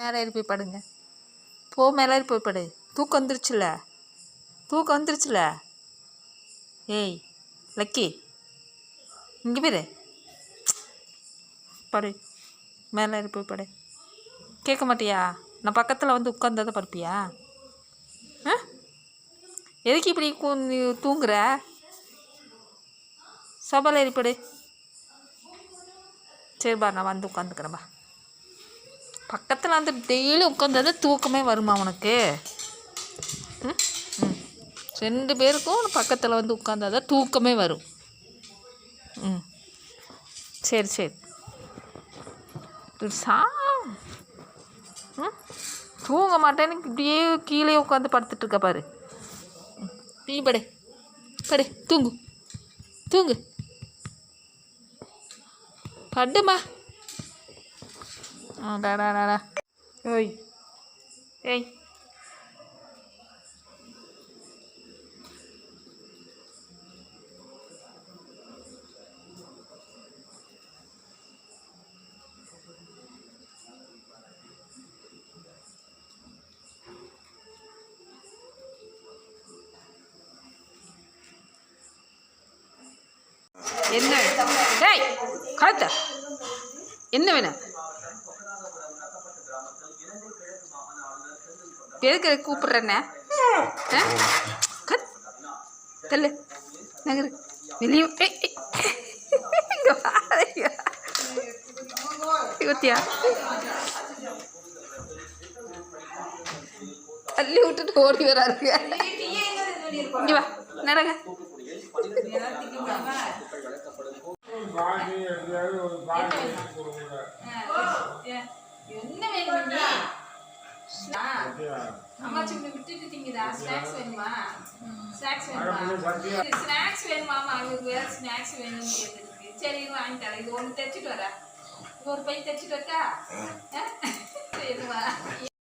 மேலே ஏறி போய் படுங்க. போ மேலே ஏறி போய் படு. தூக்கம் வந்துருச்சுல தூக்கம் வந்துருச்சுல ஏய் லக்கி இங்கே பேர். படு. மேலே ஏறி போய் படு. கேட்க மாட்டியா? நான் பக்கத்தில் வந்து உட்காந்ததை படுப்பியா? ஆ? எதுக்கு இப்படி தூங்குற? சபால் ஏறிப்படு சரிப்பா நான் வந்து உட்காந்துக்கிறேன்பா பக்கத்தில் வந்து டெய்லி உட்காந்தது தூக்கமே வருமா உனக்கு? ம்? ம். ரெண்டு பேருக்கும் பக்கத்தில் வந்து உட்காந்தா தான் தூக்கமே வரும். ம். சரி சரி. சா ம்? தூங்க மாட்டேன்னு இப்படியே கீழே உட்காந்து படுத்துட்டு இருக்க பாரு. நீ படே. படு. தூங்கு. தூங்கு. படுமா. டாடா டாடா ஓய். ஏய். என்ன? டேய் கழுத்த. என்ன வேணும்? எதுக்கு கூப்பிடுறேன்ன? கத் தள்ளு. நகரு. வெளியே. இவத்தியா தள்ளி விட்டுட்டு ஓடி வராருங்க. இங்க வா. நடங்க. என்ன வேணும் அம்மா சும்மா விட்டுட்டு திங்குதா? ஸ்நாக்ஸ் வேணுமா? ஸ்நாக்ஸ் வேணுமா? ஸ்நாக்ஸ் வேணுமாமா அவங்களுக்கு வேறு ஸ்நாக்ஸ் வேணும்னு கேட்டுருக்கு. சரி வாங்கி தரேன் இது ஒன்று தைச்சிட்டு வரேன். ஒரு பை தைச்சிட்டு வரட்டா? சரிம்மா